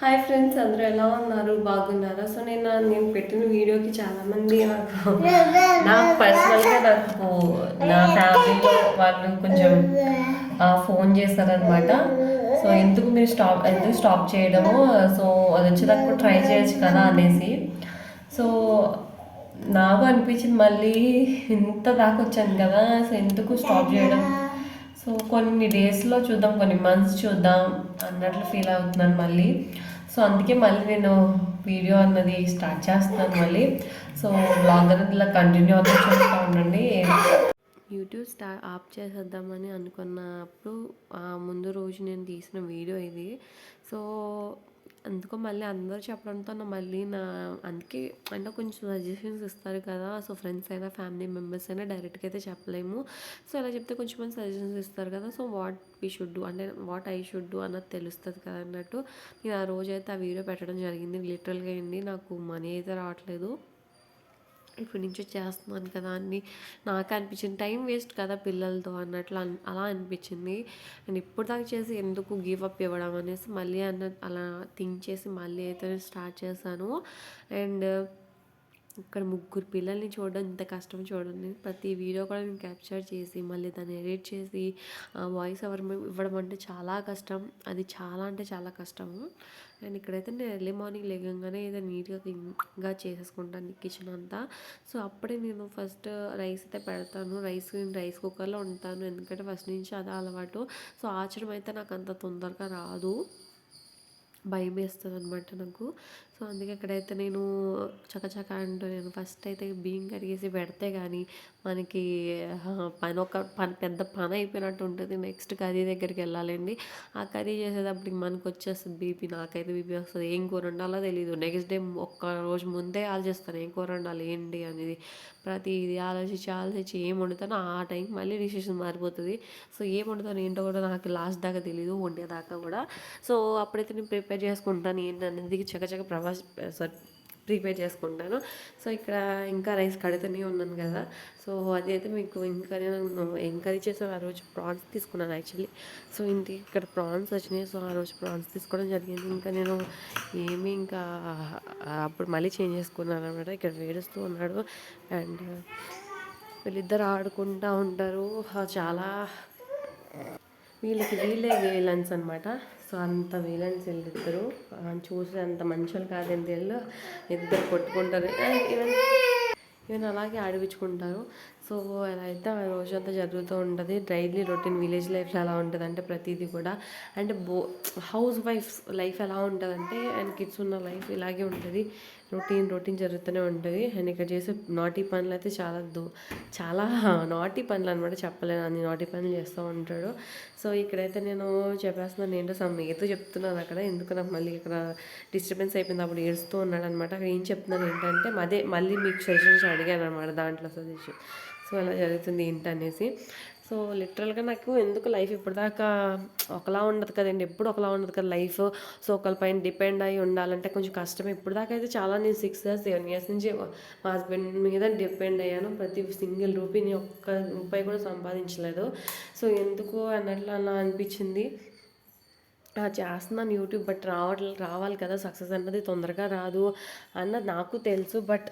Hi friends అందరూ ఎలా ఉన్నారు? బాగున్నారా? సో నేను నేను పెట్టిన వీడియోకి చాలా మంది నాకు నాకు పర్సనల్గా నాకు నా ఫ్యామిలీలో వాళ్ళు కొంచెం ఫోన్ చేస్తారనమాట సో ఎందుకు మీరు స్టాప్ ఎందుకు స్టాప్ చేయడము? సో అది వచ్చేదాకా ట్రై చేయొచ్చు కదా అనేసి. సో నాకు అనిపించింది మళ్ళీ ఇంత దాకా వచ్చాను కదా సో ఎందుకు స్టాప్ చేయడం? సో కొన్ని డేస్లో చూద్దాం కొన్ని మంత్స్ చూద్దాం అన్నట్లు ఫీల్ అవుతున్నాను మళ్ళీ. సో అందుకే మళ్ళీ నేను వీడియో అన్నది స్టార్ట్ చేస్తున్నాను మళ్ళీ. సో బ్లాగ్ అనేది ఇలా కంటిన్యూ అవుతూ చూస్తూ ఉండండి. యూట్యూబ్ స్టా ఆఫ్ చేసేద్దామని అనుకున్నప్పుడు ముందు రోజు నేను తీసిన వీడియో ఇది. సో అందుకో మళ్ళీ అందరూ చెప్పడంతో నా మళ్ళీ నా అందుకే అంటే కొంచెం సజెషన్స్ ఇస్తారు కదా. సో ఫ్రెండ్స్ అయినా ఫ్యామిలీ మెంబర్స్ అయినా డైరెక్ట్గా అయితే చెప్పలేము. సో అలా చెప్తే కొంచెం మంది సజెషన్స్ ఇస్తారు కదా. So what we should do అంటే వాట్ ఐ షుడ్ డూ అన్నది తెలుస్తుంది కదా అన్నట్టు. నేను ఆ రోజు అయితే ఆ వీడియో పెట్టడం జరిగింది. లిటరల్గా అండి నాకు మనీ అయితే రావట్లేదు. ఇప్పటి నుంచో చేస్తున్నాను కదా అని నాకు అనిపించింది టైం వేస్ట్ కదా పిల్లలతో అన్నట్లు అలా అనిపించింది. అండ్ ఇప్పుడు దాకా చేసి ఎందుకు గివ్ అప్ ఇవ్వడం అనేసి మళ్ళీ అన్న అలా థింక్ చేసి మళ్ళీ అయితే స్టార్ట్ చేశాను. అండ్ ఇక్కడ ముగ్గురు పిల్లల్ని చూడడం ఇంత కష్టం చూడండి ప్రతి వీడియో కూడా నేను క్యాప్చర్ చేసి మళ్ళీ దాన్ని ఎడిట్ చేసి వాయిస్ ఎవరు ఇవ్వడం అంటే చాలా కష్టం. అది చాలా అంటే చాలా కష్టము అండ్ ఇక్కడైతే నేను ఎర్లీ మార్నింగ్ లేగంగానే ఏదో నీట్గా క్లీన్గా చేసేసుకుంటాను కిచెన్ అంతా. సో అప్పుడే నేను ఫస్ట్ రైస్ అయితే పెడతాను. రైస్ రైస్ కుక్కర్లో ఉంటాను ఎందుకంటే ఫస్ట్ నుంచి అదే అలవాటు. సో ఆచడం అయితే నాకు అంత తొందరగా రాదు. భయం వేస్తుంది అనమాట నాకు. సో అందుకే ఇక్కడైతే నేను చకచక అంటూ నేను ఫస్ట్ అయితే బియ్యం కడిగేసి పెడితే కానీ మనకి పని ఒక పని పెద్ద పని అయిపోయినట్టు ఉంటుంది. నెక్స్ట్ కర్రీ దగ్గరికి వెళ్ళాలండి. ఆ కర్రీ చేసేటప్పటికి మనకు వచ్చేస్తుంది బీపీ. నాకైతే బీపీ వస్తుంది. ఏం కూర వండాలో తెలియదు నెక్స్ట్ డే ఒక్క రోజు ముందే ఆలోచిస్తాను. ఏం కూర వండాలి? ఏంటి? అనేది ప్రతిదీ ఆలోచించి ఆలోచించి ఏం వండుతానో ఆ టైం మళ్ళీ డిసిషన్ మారిపోతుంది. సో ఏం వండుతాను ఏంటో కూడా నాకు లాస్ట్ దాకా తెలియదు వండేదాకా కూడా. సో అప్పుడైతే నేను ప్రిపేర్ చేసుకుంటాను ఏంటనేది చకచక ప్రవాస సారీ ప్రిపేర్ చేసుకుంటాను. సో ఇక్కడ ఇంకా రైస్ కడుతూనే ఉన్నాను కదా. సో అది అయితే మీకు ఇంకా నేను ఎంకరేజ్ చేసాను. ఆ రోజు ప్రాన్స్ తీసుకున్నాను యాక్చువల్లీ. సో ఇంటి ఇక్కడ ప్రాన్స్ వచ్చినాయి. సో ఆ రోజు ప్రాన్స్ తీసుకోవడం జరిగింది. ఇంకా నేను ఏమీ ఇంకా అప్పుడు మళ్ళీ చేంజ్ చేసుకున్నాను అనమాట ఇక్కడ వేడుస్తూ ఉన్నాడు. అండ్ వీళ్ళిద్దరు ఆడుకుంటూ ఉంటారు. చాలా వీళ్ళకి వీళ్ళే వేలన్స్ అనమాట సో అంత వేలన్స్ వీళ్ళిద్దరు. ఆ, చూసి అంత మంచోళ్ళు కాదని వీళ్ళు ఇద్దరు కొట్టుకుంటారు. ఈవెన్ ఈవెన్ అలాగే ఆడిపించుకుంటారు. సో అలా అయితే ఆ రోజంతా జరుగుతూ ఉంటుంది డైలీ రొటీన్ విలేజ్ లైఫ్లో ఎలా ఉంటుంది అంటే ప్రతిదీ కూడా. అంటే బో హౌస్ వైఫ్స్ లైఫ్ ఎలా ఉంటుందంటే అండ్ కిడ్స్ ఉన్న లైఫ్ ఇలాగే ఉంటుంది. రొటీన్ రొటీన్ జరుగుతూనే ఉంటుంది. అండ్ ఇక్కడ చేసే నాటి పనులు అయితే చాలా దో చాలా నాటి పనులు అనమాట చెప్పలేను అన్ని నాటి పనులు చేస్తూ ఉంటాడు. సో ఇక్కడైతే నేను చెప్పేస్తున్నాను ఏంటో సమ్ ఏదో చెప్తున్నాను అక్కడ. ఎందుకు నాకు మళ్ళీ ఇక్కడ డిస్టర్బెన్స్ అయిపోయింది అప్పుడు ఏడుస్తూ ఉన్నాడు అనమాట అక్కడ ఏం చెప్తున్నాను ఏంటంటే అదే మళ్ళీ మీకు సజెషన్స్ అడిగాను అనమాట దాంట్లో సజెషన్. సో అలా జరుగుతుంది ఏంటనేసి. సో లిటరల్గా నాకు ఎందుకు లైఫ్ ఇప్పటిదాకా ఒకలా ఉండదు కదండి ఎప్పుడు ఒకలా ఉండదు కదా లైఫ్. సో ఒకరిపైన డిపెండ్ అయి ఉండాలంటే కొంచెం కష్టం. ఇప్పటిదాకా అయితే చాలా నేను సిక్స్ ఇయర్స్ సెవెన్ ఇయర్స్ నుంచి మా హస్బెండ్ మీద డిపెండ్ అయ్యాను. ప్రతి సింగిల్ రూపీని ఒక్క రూపాయి కూడా సంపాదించలేదు. సో ఎందుకు అన్నట్లు అలా అనిపించింది. ఆ, చేస్తున్నాను యూట్యూబ్ బట్ రావట్లే రావాలి కదా సక్సెస్ అన్నది తొందరగా రాదు అన్నది నాకు తెలుసు బట్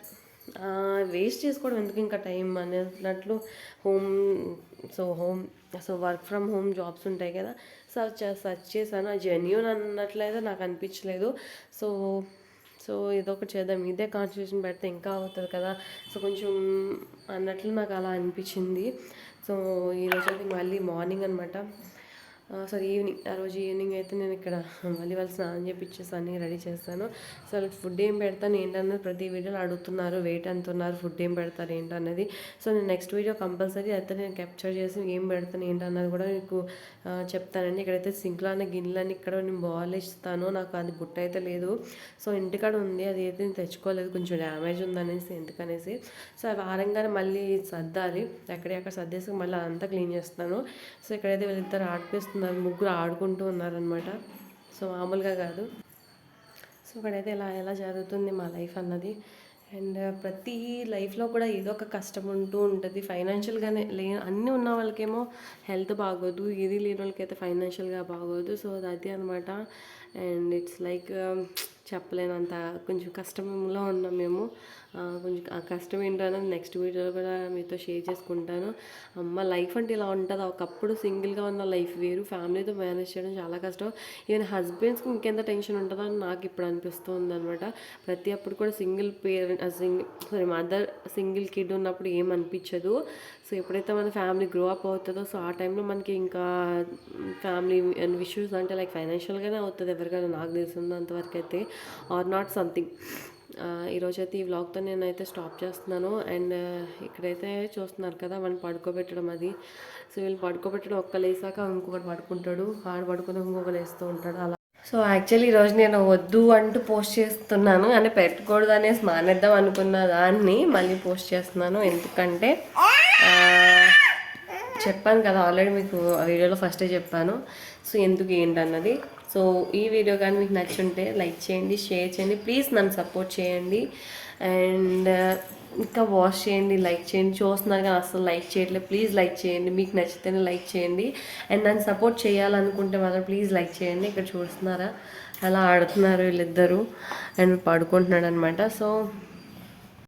వేస్ట్ చేసుకోవడం ఎందుకు ఇంకా టైం అన్నట్లు home so home so work from home jobs ఉంటాయి కదా. సర్చ్ సర్చ్ చేశాను. ఆ జెన్యున్ అన్నట్లయితే నాకు అనిపించలేదు. సో సో ఏదో ఒకటి చేద్దాం. ఇదే కాన్స్టిట్యూషన్ పెడితే ఇంకా అవుతుంది కదా. సో కొంచెం అన్నట్లు నాకు అలా అనిపించింది. సో ఈరోజు అయితే మళ్ళీ మార్నింగ్ అనమాట సారీ ఈవినింగ్ ఆ రోజు ఈవినింగ్ అయితే నేను ఇక్కడ మళ్ళీ వాళ్ళు స్నానం చేపించేసి అన్నీ రెడీ చేస్తాను. సో వాళ్ళకి ఫుడ్ ఏం పెడతాను ఏంటన్నది ప్రతి వీడియోలో అడుగుతున్నారు వెయిట్ అంటున్నారు ఫుడ్ ఏం పెడతారు ఏంటన్నది. సో నేను నెక్స్ట్ వీడియో కంపల్సరీ అయితే నేను క్యాప్చర్ చేసి ఏం పెడతాను ఏంటన్నది కూడా మీకు చెప్తానండి. ఇక్కడైతే సింక్లో అనే గిన్నెలని ఇక్కడ నేను బాల్ ఇస్తాను. నాకు అది బుట్ట అయితే లేదు. సో ఇంటికాడ ఉంది అది అయితే నేను తెచ్చుకోలేదు. కొంచెం డ్యామేజ్ ఉందనేసి ఎందుకనేసి. సో అవి ఆరంగానే మళ్ళీ సర్దాలి. ఎక్కడెక్కడ సర్దేసి మళ్ళీ అదంతా క్లీన్ చేస్తాను. సో ఇక్కడైతే వీళ్ళిద్దరు ఆడిపిస్తున్నారు ముగ్గురు ఆడుకుంటూ ఉన్నారనమాట సో మామూలుగా కాదు. సో ఇక్కడైతే ఇలా ఎలా జరుగుతుంది మా లైఫ్ అన్నది. అండ్ ప్రతి లైఫ్లో కూడా ఏదో ఒక కష్టం ఉంటూ ఉంటుంది. ఫైనాన్షియల్గానే లే అన్నీ ఉన్న వాళ్ళకేమో హెల్త్ బాగోదు ఇది లేని వాళ్ళకైతే ఫైనాన్షియల్గా బాగోదు. సో అది అనమాట అండ్ ఇట్స్ లైక్ చెప్పలేనంత కొంచెం కష్టంలో ఉన్నాం మేము. కొంచెం ఆ కష్టం ఏంటో నెక్స్ట్ వీడియోలో కూడా మీతో షేర్ చేసుకుంటాను. అమ్మ లైఫ్ అంటే ఇలా ఉంటుంది? ఒకప్పుడు సింగిల్గా ఉన్న లైఫ్ వేరు ఫ్యామిలీతో మేనేజ్ చేయడం చాలా కష్టం. ఈవెన్ హస్బెండ్స్కి ఇంకెంత టెన్షన్ ఉంటుందో అని నాకు ఇప్పుడు అనిపిస్తుంది అనమాట ప్రతి అప్పుడు కూడా single parent single sorry mother single kid ఉన్నప్పుడు ఏం అనిపించదు. సో ఎప్పుడైతే మన ఫ్యామిలీ గ్రో అప్ అవుతుందో సో ఆ టైంలో మనకి ఇంకా ఫ్యామిలీ ఇష్యూస్ అంటే లైక్ ఫైనాన్షియల్గానే అవుతుంది ఎవరికైనా. నాకు తెలిసిందో వరకు అయితే ఆర్ నాట్ సంథింగ్. ఈరోజు అయితే ఈ వ్లాగ్తో నేనైతే స్టాప్ చేస్తున్నాను. అండ్ ఇక్కడైతే చూస్తున్నారు కదా వాడిని పడుకోబెట్టడం అది. సో వీళ్ళు పడుకోబెట్టడం ఒక్క లేసాక ఇంకొకటి పడుకుంటాడు. ఆడు పడుకుని ఇంకొకరు వేస్తూ ఉంటాడు. అలా. సో యాక్చువల్లీ ఈరోజు నేను వద్దు అంటూ పోస్ట్ చేస్తున్నాను. అంటే పెట్టకూడదు అనేసి మానేద్దాం అనుకున్న దాన్ని మళ్ళీ పోస్ట్ చేస్తున్నాను. ఎందుకంటే చెప్పాను కదా ఆల్రెడీ మీకు ఆ వీడియోలో ఫస్టే చెప్పాను. సో ఎందుకు ఏంటన్నది. సో ఈ వీడియో కానీ మీకు నచ్చుంటే లైక్ చేయండి షేర్ చేయండి ప్లీజ్ నన్ను సపోర్ట్ చేయండి. అండ్ ఇంకా వాష్ చేయండి లైక్ చేయండి. చూస్తున్నారు కానీ అసలు లైక్ చేయట్లేదు. ప్లీజ్ లైక్ చేయండి. మీకు నచ్చితేనే లైక్ చేయండి. అండ్ నన్ను సపోర్ట్ చేయాలనుకుంటే మాత్రం ప్లీజ్ లైక్ చేయండి. ఇక్కడ చూస్తున్నారా? అలా ఆడుతున్నారు వీళ్ళిద్దరూ. అండ్ పడుకుంటున్నాడు అనమాట సో